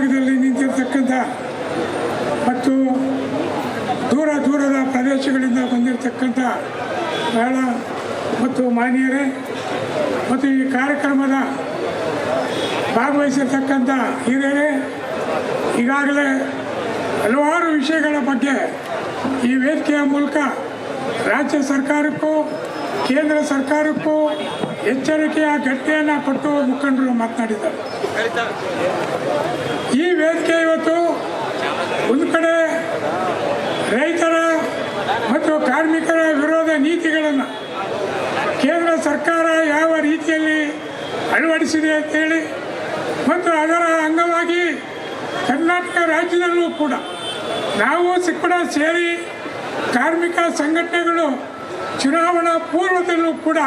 ಭಾಗದಲ್ಲಿ ನಿಂತಿರ್ತಕ್ಕಂಥ ಮತ್ತು ದೂರ ದೂರದ ಪ್ರದೇಶಗಳಿಂದ ಬಂದಿರತಕ್ಕಂಥ ಬಹಳ ಮತ್ತು ಮಾನ್ಯರೇ, ಮತ್ತು ಈ ಕಾರ್ಯಕ್ರಮದ ಭಾಗವಹಿಸಿರ್ತಕ್ಕಂಥ ಹಿರಿಯರೇ, ಈಗಾಗಲೇ ಹಲವಾರು ವಿಷಯಗಳ ಬಗ್ಗೆ ಈ ವೇದಿಕೆಯ ಮೂಲಕ ರಾಜ್ಯ ಸರ್ಕಾರಕ್ಕೂ ಕೇಂದ್ರ ಸರ್ಕಾರಕ್ಕೂ ಎಚ್ಚರಿಕೆಯ ಗಟ್ಟಿಯನ್ನು ಕೊಟ್ಟು ಮುಖಂಡರು ಮಾತನಾಡಿದ್ದಾರೆ. ಈ ವೇದಿಕೆ ಇವತ್ತು ಒಂದು ಕಡೆ ರೈತರ ಮತ್ತು ಕಾರ್ಮಿಕರ ವಿರೋಧ ನೀತಿಗಳನ್ನು ಕೇಂದ್ರ ಸರ್ಕಾರ ಯಾವ ರೀತಿಯಲ್ಲಿ ಅಳವಡಿಸಿದೆ ಅಂತೇಳಿ ಮತ್ತು ಅದರ ಅಂಗವಾಗಿ ಕರ್ನಾಟಕ ರಾಜ್ಯದಲ್ಲೂ ಕೂಡ ನಾವು ಸಿಕ್ಕಡ ಸೇರಿ ಕಾರ್ಮಿಕ ಸಂಘಟನೆಗಳು ಚುನಾವಣಾ ಪೂರ್ವದಲ್ಲೂ ಕೂಡ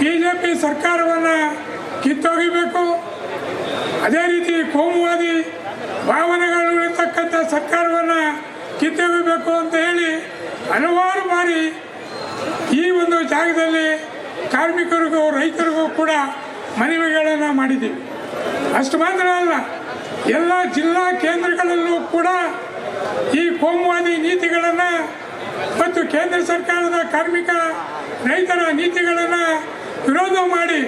ಬಿ ಜೆ ಪಿ ಸರ್ಕಾರವನ್ನು ಕಿತ್ತೊಗಿಬೇಕು ಅದೇ ರೀತಿ ಕೋಮುವಾದಿ ಭಾವನೆಗಳು ಇರತಕ್ಕಂಥ ಸರ್ಕಾರವನ್ನು ಕಿತ್ತೊಗಿಬೇಕು ಅಂತ ಹೇಳಿ ಹಲವಾರು ಬಾರಿ ಈ ಒಂದು ಜಾಗದಲ್ಲಿ ಕಾರ್ಮಿಕರಿಗೂ ರೈತರಿಗೂ ಕೂಡ ಮನವಿಗಳನ್ನು ಮಾಡಿದ್ದೀವಿ. ಅಷ್ಟು ಮಾತ್ರ ಅಲ್ಲ, ಎಲ್ಲ ಜಿಲ್ಲಾ ಕೇಂದ್ರಗಳಲ್ಲೂ ಕೂಡ ಈ ಕೋಮುವಾದಿ ನೀತಿಗಳನ್ನು ಮತ್ತು ಕೇಂದ್ರ ಸರ್ಕಾರದ ಕಾರ್ಮಿಕ ರೈತರ ನೀತಿಗಳನ್ನು ವಿರೋಧ ಮಾಡಿ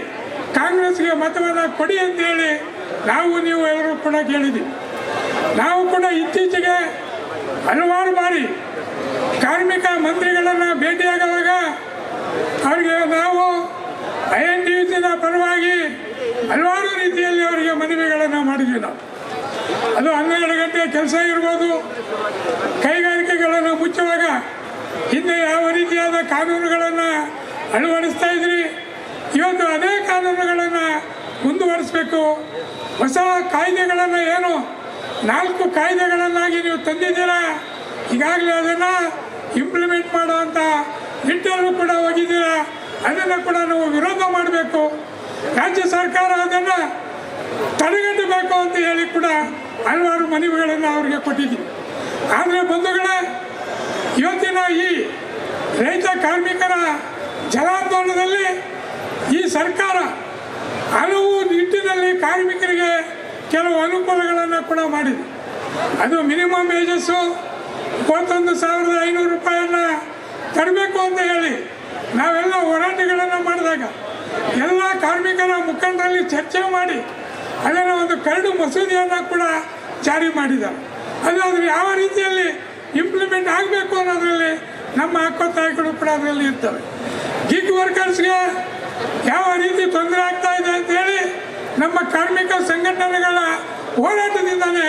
ಕಾಂಗ್ರೆಸ್ಗೆ ಮತವನ್ನು ಕೊಡಿ ಅಂತೇಳಿ ನಾವು ನೀವು ಎಲ್ಲರೂ ಕೂಡ ಕೇಳಿದ್ವಿ. ನಾವು ಕೂಡ ಇತ್ತೀಚೆಗೆ ಹಲವಾರು ಬಾರಿ ಕಾರ್ಮಿಕ ಮಂತ್ರಿಗಳನ್ನು ಭೇಟಿಯಾಗುವಾಗ ಅವರಿಗೆ ನಾವು ಐ ಎನ್ ಟಿ ಪರವಾಗಿ ಹಲವಾರು ರೀತಿಯಲ್ಲಿ ಅವರಿಗೆ ಮನವಿಗಳನ್ನು ಮಾಡಿದ್ವಿ ನಾವು. ಅದು ಹನ್ನೆರಡು ಗಂಟೆ ಕೆಲಸ ಇರ್ಬೋದು. ಕೈಗಾರಿಕೆಗಳನ್ನು ಮುಚ್ಚುವಾಗ ಹಿಂದೆ ಯಾವ ರೀತಿಯಾದ ಕಾನೂನುಗಳನ್ನು ಅಳವಡಿಸ್ತಾ ಇದ್ರಿ? ಇವತ್ತು ಅದೇ ಕಾನೂನುಗಳನ್ನು ಮುಂದುವರಿಸಬೇಕು. ಹೊಸ ಕಾಯ್ದೆಗಳನ್ನು ಏನು ನಾಲ್ಕು ಕಾಯ್ದೆಗಳನ್ನಾಗಿ ನೀವು ತಂದಿದ್ದೀರಾ? ಈಗಾಗಲೇ ಅದನ್ನು ಇಂಪ್ಲಿಮೆಂಟ್ ಮಾಡುವಂಥ ನಿಟ್ಟಲ್ಲೂ ಕೂಡ ಹೋಗಿದ್ದೀರಾ? ಅದನ್ನು ಕೂಡ ನಾವು ವಿರೋಧ ಮಾಡಬೇಕು. ರಾಜ್ಯ ಸರ್ಕಾರ ಅದನ್ನು ತಡೆಗಟ್ಟಬೇಕು ಅಂತ ಹೇಳಿ ಕೂಡ ಹಲವಾರು ಮನವಿಗಳನ್ನು ಅವರಿಗೆ ಕೊಟ್ಟಿದ್ದೀವಿ. ಆದರೆ ಬಂಧುಗಳೇ ಇವತ್ತಿನ ಈ ರೈತ ಕಾರ್ಮಿಕರ ಜಲಾಂದೋಲನದಲ್ಲಿ ಈ ಸರ್ಕಾರ ಹಲವು ನಿಟ್ಟಿನಲ್ಲಿ ಕಾರ್ಮಿಕರಿಗೆ ಕೆಲವು ಅನುಕೂಲಗಳನ್ನು ಕೂಡ ಮಾಡಿದೆ. ಅದು ಮಿನಿಮಮ್ ವೇಜಸ್ಸು ಇಪ್ಪತ್ತೊಂದು ಸಾವಿರದ ಐನೂರು ರೂಪಾಯಿಯನ್ನು ತರಬೇಕು ಅಂತ ಹೇಳಿ ನಾವೆಲ್ಲ ಹೋರಾಟಗಳನ್ನು ಮಾಡಿದಾಗ ಎಲ್ಲ ಕಾರ್ಮಿಕರ ಮುಖಂಡರಲ್ಲಿ ಚರ್ಚೆ ಮಾಡಿ ಅದನ್ನು ಒಂದು ಕರಡು ಮಸೂದೆಯನ್ನು ಕೂಡ ಜಾರಿ ಮಾಡಿದ್ದಾರೆ. ಅದು ಯಾವ ರೀತಿಯಲ್ಲಿ ಇಂಪ್ಲಿಮೆಂಟ್ ಆಗಬೇಕು ಅನ್ನೋದರಲ್ಲಿ ನಮ್ಮ ಹಕ್ಕೊತ್ತಾಯಗಳು ಕೂಡ ಅದರಲ್ಲಿ ಇರ್ತವೆ. ಗಿಗ್ ವರ್ಕರ್ಸ್ಗೆ ಯಾವ ರೀತಿ ತೊಂದರೆ ಆಗ್ತಾ ಇದೆ ಅಂತೇಳಿ ನಮ್ಮ ಕಾರ್ಮಿಕ ಸಂಘಟನೆಗಳ ಹೋರಾಟದಿಂದಲೇ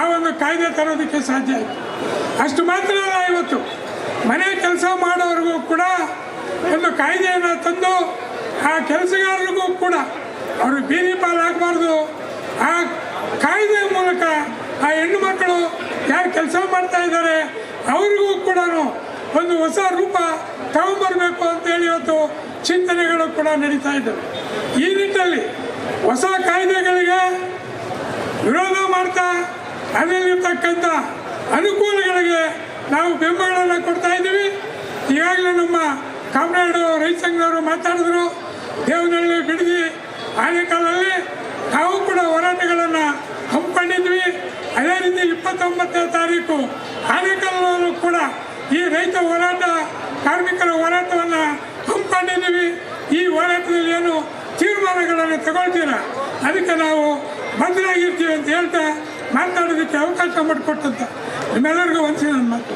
ಆ ಒಂದು ಕಾಯ್ದೆ ತರೋದಕ್ಕೆ ಸಾಧ್ಯ ಆಯಿತು. ಅಷ್ಟು ಮಾತ್ರ ಅಲ್ಲ ಇವತ್ತು. ಮನೆ ಕೆಲಸ ಮಾಡೋರಿಗೂ ಕೂಡ ಒಂದು ಕಾಯ್ದೆಯನ್ನು ತಂದು ಆ ಕೆಲಸಗಾರರಿಗೂ ಕೂಡ ಅವರು ಬೀದಿ ಪಾಲಾಗಬಾರ್ದು ಆ ಕಾಯ್ದೆಯ ಮೂಲಕ ಆ ಹೆಣ್ಣು ಮಕ್ಕಳು ಯಾರು ಕೆಲಸ ಮಾಡ್ತಾ ಇದ್ದಾರೆ ಅವ್ರಿಗೂ ಕೂಡ ಒಂದು ಹೊಸ ರೂಪ ತಗೊಂಬರಬೇಕು ಅಂತೇಳಿ ಇವತ್ತು ಚಿಂತನೆಗಳು ಕೂಡ ನಡೀತಾ ಇದ್ದವು. ಈ ನಿಟ್ಟಿನಲ್ಲಿ ಹೊಸ ಕಾಯ್ದೆಗಳಿಗೆ ವಿರೋಧ ಮಾಡ್ತಾ ಅದರಲ್ಲಿರ್ತಕ್ಕಂಥ ಅನುಕೂಲಗಳಿಗೆ ನಾವು ಬೆಂಬಲಗಳನ್ನು ಕೊಡ್ತಾ ಇದ್ದೀವಿ. ಈಗಾಗಲೇ ನಮ್ಮ ಕಾಮ್ರೇಡು ರೈತ ಸಂಘದವರು ಮಾತಾಡಿದ್ರು. ದೇವನಹಳ್ಳಿ ಬಿಡದಿ ಆನೆಕಾಲದಲ್ಲಿ ನಾವು ಕೂಡ ಹೋರಾಟಗಳನ್ನು ಹಮ್ಮಿಕೊಂಡಿದ್ವಿ. ಅದೇ ರೀತಿ ಇಪ್ಪತ್ತೊಂಬತ್ತನೇ ತಾರೀಕು ಆನೇಕಲ್ಲಲ್ಲೂ ಕೂಡ ಈ ರೈತ ಹೋರಾಟ, ಕಾರ್ಮಿಕರ ಹೋರಾಟವನ್ನು ಹಮ್ಮಿಕೊಂಡಿದ್ದೀವಿ ಈ ಹೋರಾಟದಲ್ಲಿ ಏನು ತೀರ್ಮಾನಗಳನ್ನು ತಗೊಳ್ತೀರ? ಅದಕ್ಕೆ ನಾವು ಬದಲಾಗಿರ್ತೀವಿ ಅಂತ ಹೇಳ್ತಾ ಮಾತಾಡೋದಕ್ಕೆ ಅವಕಾಶ ಮಾಡಿಕೊಟ್ಟಂತ ನಿಮ್ಮೆಲ್ಲರಿಗೂ ಒಂದು ಮಾತು